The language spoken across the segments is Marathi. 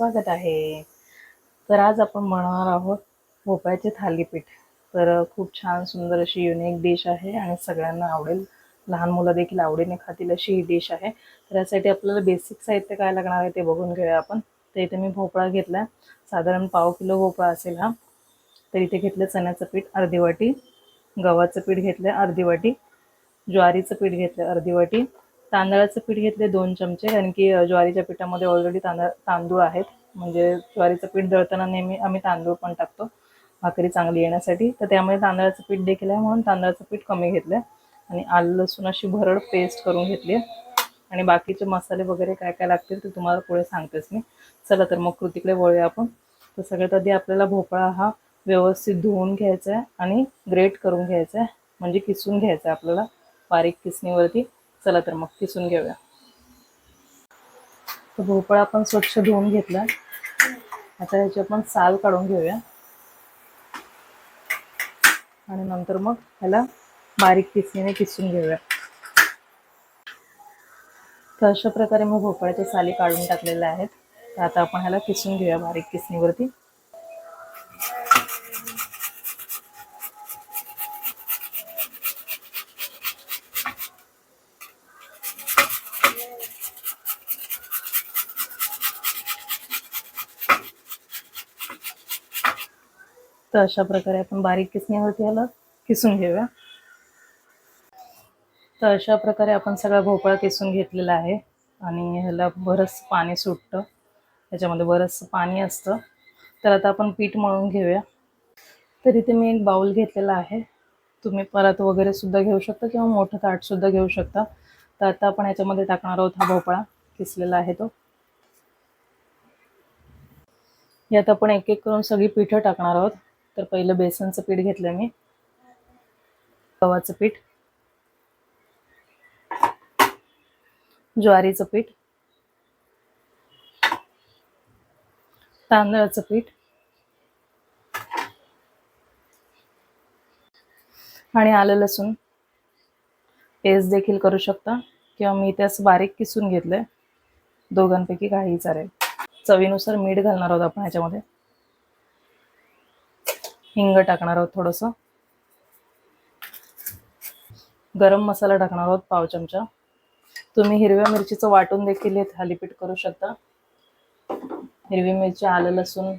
स्वागत आहे. तर आज आपण बनवणार आहोत भोपळ्याचे थालीपीठ. तर खूप छान सुंदर अशी युनिक डिश आहे आणि सगळ्यांना आवडेल. लहान मुलं देखील आवडीने खातील अशी ही डिश आहे. तर यासाठी आपल्याला बेसिक साहित्य काय लागणार आहे ते बघून घेऊया आपण. तर इथे मी भोपळा घेतला साधारण पाव किलो भोपळा असेल हा. तर इथे घेतलं चण्याचं पीठ अर्धी वाटी गव्हाचं पीठ घेतलं अर्धी वाटी ज्वारीचं पीठ घेतलं अर्धी वाटी तांदळाचं पीठ घेतले दोन चमचे कारण की ज्वारीच्या पिठामध्ये ऑलरेडी तांदळ तांदूळ आहेत. म्हणजे ज्वारीचं पीठ दळताना नेहमी आम्ही तांदूळ पण टाकतो भाकरी चांगली येण्यासाठी. तर त्यामुळे तांदळाचं पीठ देखील आहे म्हणून तांदळाचं पीठ कमी घेतलं आणि आलं लसूण अशी भरड पेस्ट करून घेतली. आणि बाकीचे मसाले वगैरे काय काय लागतील ते तुम्हाला पुढे सांगतेच मी. चला तर मग कृतीकडे वळूया आपण. तर सगळ्यात आधी आपल्याला भोपळा हा व्यवस्थित धुवून घ्यायचा आहे आणि ग्रेट करून घ्यायचा आहे. म्हणजे किसून घ्यायचा आहे आपल्याला बारीक किसणीवरती. चला तर मग किसून घेऊया. तर भोपळा आपण स्वच्छ धुवून घेतला. आता ह्याची आपण साल काढून घेऊया. आणि नंतर मग ह्याला बारीक किसणीने किसून घेऊया. तर अशा प्रकारे मी भोपळ्याच्या साली काढून टाकलेल्या आहेत. तर आता आपण ह्याला किसून घेऊया बारीक किसणीवरती तर अशा प्रकारे आपण बारीक किसण्यावरती ह्याला किसून घेऊया. तर अशा प्रकारे आपण सगळा भोपळा किसून घेतलेला आहे आणि ह्याला बरंच पाणी सुटतं. त्याच्यामध्ये बरंच पाणी असतं. तर आता आपण पीठ मळून घेऊया. तर इथे मी एक बाऊल घेतलेला आहे. तुम्ही परत वगैरे सुद्धा घेऊ शकता किंवा मोठं ताट सुद्धा घेऊ शकता. तर आता आपण याच्यामध्ये टाकणार आहोत हा भोपळा. किसलेला आहे तो. यात आपण एक एक करून सगळी पिठं टाकणार आहोत. तर पहिलं बेसनचं पीठ घेतलं मी. गव्हाचं पीठ. ज्वारीचं पीठ. तांदळाचं पीठ. आणि आलं लसूण. पेस्ट देखील करू शकता. किंवा मी त्यास बारीक किसून घेतलंय. दोघांपैकी काही चालेल चवीनुसार मीठ घालणार आहोत आपण ह्याच्यामध्ये. हिंग टाकणार आहोत थोडंसं. गरम मसाला टाकणार आहोत पाव चमचा. तुम्ही हिरव्या मिरचीचं वाटून देखील हे थालीपीठ करू शकता. हिरवी मिरची आलं लसूण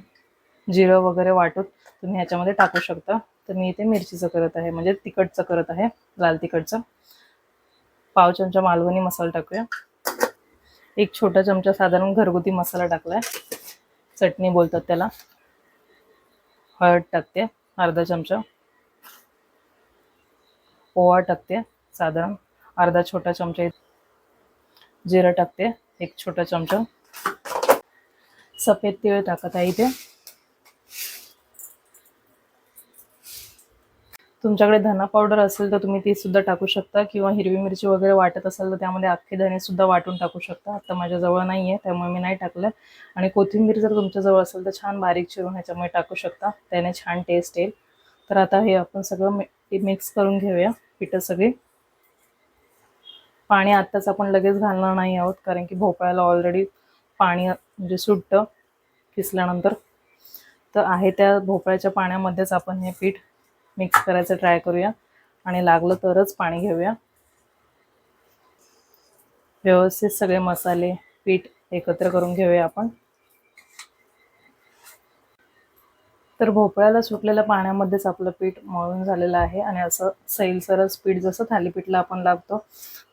जिरं वगैरे वाटून तुम्ही ह्याच्यामध्ये टाकू शकता. तर मी इथे मिरचीचं करत आहे म्हणजे तिखटचं करत आहे लाल तिखटचं. पाव चमचा मालवणी मसाला टाकूया. एक छोटा चमचा साधारण घरगुती मसाला टाकलाय. चटणी बोलतात त्याला. हळद टाकते अर्धा चमचा. पोहा टाकते साधारण अर्धा छोटा चमचा. जिरं टाकते एक छोटा चमचा. सफेद तीळ टाकत आहे इथे. तुमच्याकडे धना पावडर असेल तर तुम्ही ती सुद्धा टाकू शकता किंवा हिरवी मिरची वगैरे वाटत असेल तर त्यामध्ये अख्खे धने सुद्धा वाटून टाकू शकता. आता माझ्याजवळ नाही आहे त्यामुळे मी नाही टाकलं. आणि कोथिंबीर जर तुमच्याजवळ असेल तर छान बारीक चिरून ह्याच्यामुळे टाकू शकता. त्याने छान टेस्ट येईल. तर आता हे आपण सगळं मिक्स करून घेऊया पिठं सगळी. पाणी आत्ताच आपण लगेच घालणार नाही आहोत कारण की भोपळ्याला ऑलरेडी पाणी म्हणजे सुटतं किसल्यानंतर. तर आहे त्या भोपळ्याच्या पाण्यामध्येच आपण हे पीठ मिक्स करायचं ट्राय करूया. आणि लागलं तरच पाणी घेऊया. व्यवस्थित सगळे मसाले पीठ एकत्र करून घेऊया आपण. तर भोपळ्याला सुटलेल्या पाण्यामध्येच आपलं पीठ मळून झालेलं आहे आणि असं सैलसरच पीठ जसं थालीपीठला आपण लागतो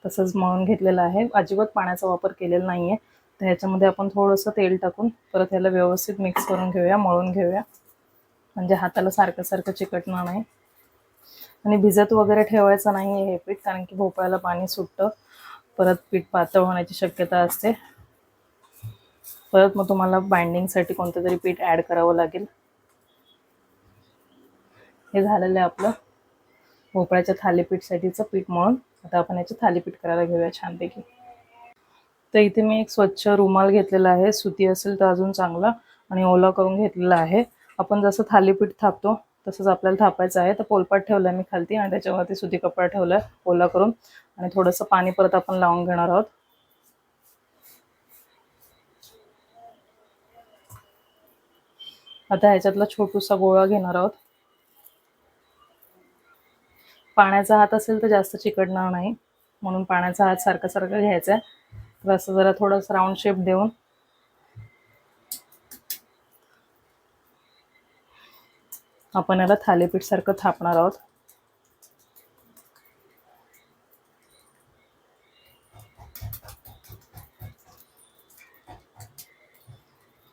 तसंच मळून घेतलेलं आहे. अजिबात पाण्याचा वापर केलेला नाही आहे तर ह्याच्यामध्ये आपण थोडंसं तेल टाकून परत ह्याला व्यवस्थित मिक्स करून घेऊया मळून घेऊया. म्हणजे हाताला सारखं सारखं चिकटणार नाही. आणि भिजत वगैरे ठेवायचं नाही आहे हे पीठ कारण की भोपळ्याला पाणी सुटतं. परत पीठ पातळ होण्याची शक्यता असते. परत मग तुम्हाला बाइंडिंगसाठी कोणतं तरी पीठ ॲड करावं लागेल. हे झालेलं आहे आपलं. भोपळ्याच्या थालीपीठसाठीचं पीठ म्हणून. आता आपण याचे थालीपीठ करायला घेऊया छानपैकी. तर इथे मी एक स्वच्छ रुमाल घेतलेला आहे. सुती असेल तर अजून चांगला. आणि ओला करून घेतलेला आहे. आपण जसं थालीपीठ थापतो तसंच आपल्याला थापायचं आहे. तर पोलपाट ठेवलं मी खालती आणि त्याच्यावरती सुती कपडा ठेवला आहे ओला करून. आणि थोडंसं पाणी परत आपण लावून घेणार आहोत. आता ह्याच्यातला छोटूसा गोळा घेणार आहोत. पाण्याचा हात असेल तर जास्त चिकटणार नाही. म्हणून पाण्याचा हात सारखा सारखा घ्यायचा आहे तर असं जरा थोडंसं राऊंड शेप देऊन आपण याला थालीपीठ सारखं थापणार आहोत.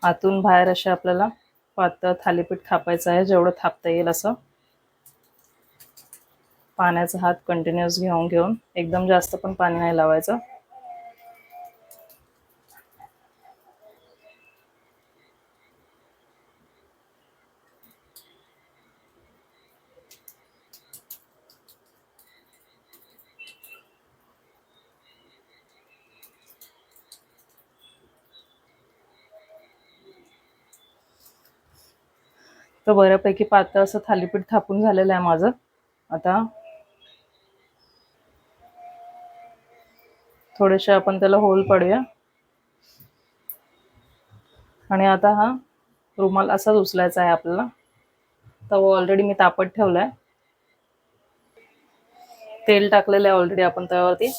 आतून बाहेर असे आपल्याला पातळ थालीपीठ थापायचं आहे जेवढं थापता येईल असं. पाण्याचा हात कंटिन्युअस घेऊन घेऊन एकदम जास्त पण पाणी नाही लावायचं. तर बऱ्यापैकी पातळ असं थालीपीठ थापून झालेलं आहे माझं. आता थोडेसे आपण त्याला होल पडूया. आणि आता हा रुमाल असाच उचलायचा आहे आपल्याला. तवा ऑलरेडी मी तापत ठेवलाय तेल टाकलेलं आहे ऑलरेडी आपण तव्यावरती.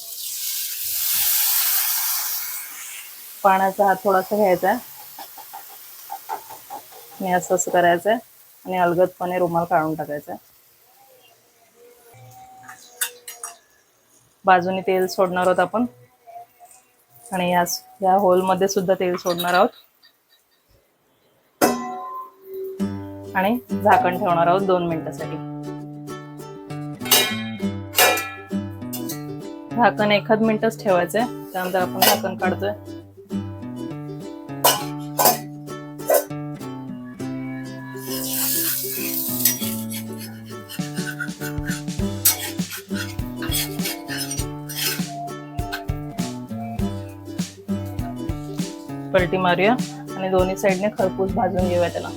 पाण्याचा हात थोडासा घ्यायचा आहे. मी असं असं करायचं आहे. आणि अलगदपणे रुमाल काढून टाकायचा. बाजूने तेल सोडणार आहोत आपण. आणि या या होलमध्ये सुद्धा तेल सोडणार आहोत. आणि झाकण ठेवणार आहोत दोन मिनिटासाठी. झाकण एखाद मिनिटच ठेवायचंय. त्यानंतर आपण झाकण काढतोय. पलटी मारूया आणि दोन्ही साईडने खरपूस भाजून घेऊया त्याला.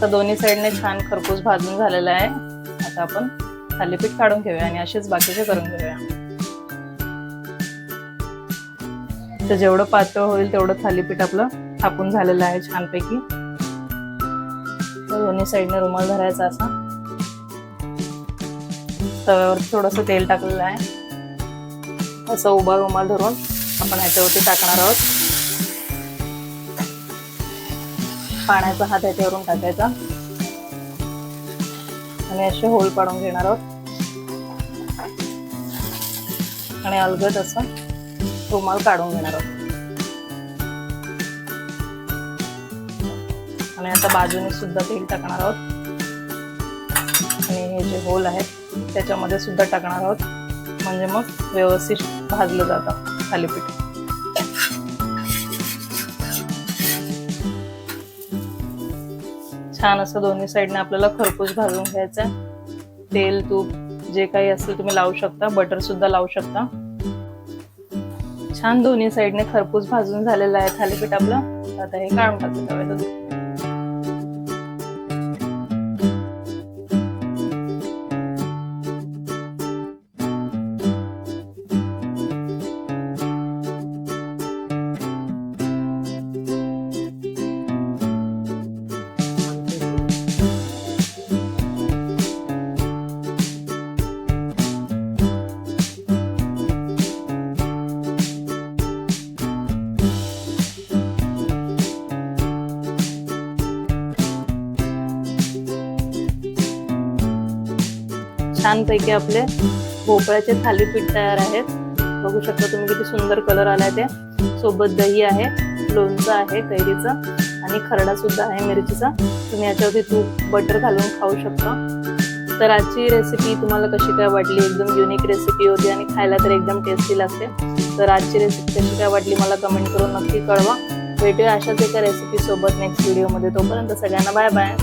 तर दोन्ही साईडने छान खरपूस भाजून झालेला आहे. आता आपण थालीपीठ काढून घेऊया आणि असेच बाकीचे करून घेऊया. तर जेवढं पातळ होईल तेवढं थालीपीठ आपलं थापून झालेलं आहे छानपैकी. तर दोन्ही साईडने रुमाल धरायचा असा. तव्यावर थोडंसं तेल टाकलेलं आहे. असं उभा रुमाल धरून आपण ह्याच्यावरती टाकणार आहोत. पाण्याचा हात ह्याच्यावरून टाकायचा. आणि असे होल पाडून घेणार आहोत. आणि अलगद असं रुमाल काढून घेणार आहोत. आणि आता बाजूने सुद्धा तेल टाकणार आहोत. आणि हे जे होल आहेत त्याच्यामध्ये सुद्धा टाकणार आहोत. म्हणजे मग व्यवस्थित भाजलं जातं थालीपीठ. छान असं दोन्ही साईडने आपल्याला खरपूस भाजून घ्यायचं आहे. तेल तूप जे काही असेल तुम्ही लावू शकता. बटर सुद्धा लावू शकता. छान दोन्ही साईडने खरपूस भाजून झालेलं आहे थालीपीठ आपलं. आता हे काढून टाकलं छानपैकी आपले भोपळ्याचे थालीपीठ तयार आहेत. बघू शकता तुम्ही किती सुंदर कलर आलाय ते. सोबत दही आहे लोणचं आहे कैरीचं आणि खरडा सुद्धा आहे मिरचीचा. तुम्ही याच्यावरती तूप बटर घालून खाऊ शकता. तर आजची रेसिपी तुम्हाला कशी काय वाटली? एकदम युनिक रेसिपी होती आणि खायला तर एकदम टेस्टी लागते. तर आजची रेसिपी कशी काय वाटली मला कमेंट करून नक्की कळवा. भेटूया अशाच एका रेसिपी सोबत नेक्स्ट व्हिडिओमध्ये तोपर्यंत सगळ्यांना बाय बाय